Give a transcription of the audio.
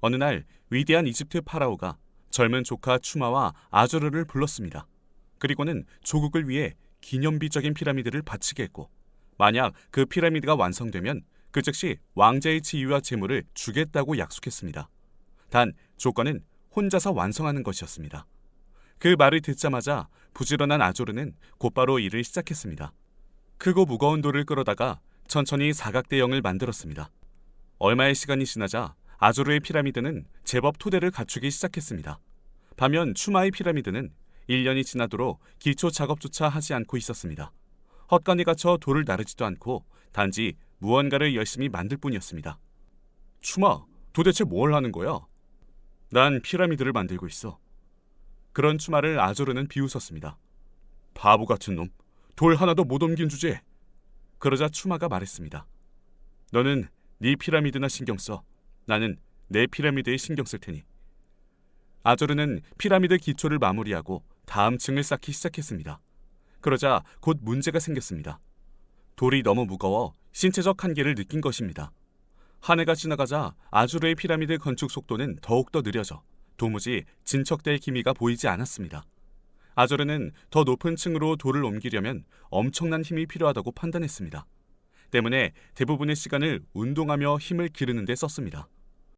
어느 날 위대한 이집트 파라오가 젊은 조카 추마와 아조르를 불렀습니다. 그리고는 조국을 위해 기념비적인 피라미드를 바치게 했고 만약 그 피라미드가 완성되면 그 즉시 왕자의 지위와 재물을 주겠다고 약속했습니다. 단 조건은 혼자서 완성하는 것이었습니다. 그 말을 듣자마자 부지런한 아조르는 곧바로 일을 시작했습니다. 크고 무거운 돌을 끌어다가 천천히 사각대형을 만들었습니다. 얼마의 시간이 지나자 아조르의 피라미드는 제법 토대를 갖추기 시작했습니다. 반면 추마의 피라미드는 1년이 지나도록 기초 작업조차 하지 않고 있었습니다. 헛간에 갇혀 돌을 나르지도 않고 단지 무언가를 열심히 만들 뿐이었습니다. 추마, 도대체 뭘 하는 거야? 난 피라미드를 만들고 있어. 그런 추마를 아조르는 비웃었습니다. 바보 같은 놈, 돌 하나도 못 옮긴 주제. 그러자 추마가 말했습니다. 너는 네 피라미드나 신경 써. 나는 내 피라미드에 신경 쓸 테니. 아조르는 피라미드 기초를 마무리하고 다음 층을 쌓기 시작했습니다. 그러자 곧 문제가 생겼습니다. 돌이 너무 무거워 신체적 한계를 느낀 것입니다. 한 해가 지나가자 아주르의 피라미드 건축 속도는 더욱더 느려져 도무지 진척될 기미가 보이지 않았습니다. 아조르는 더 높은 층으로 돌을 옮기려면 엄청난 힘이 필요하다고 판단했습니다. 때문에 대부분의 시간을 운동하며 힘을 기르는 데 썼습니다.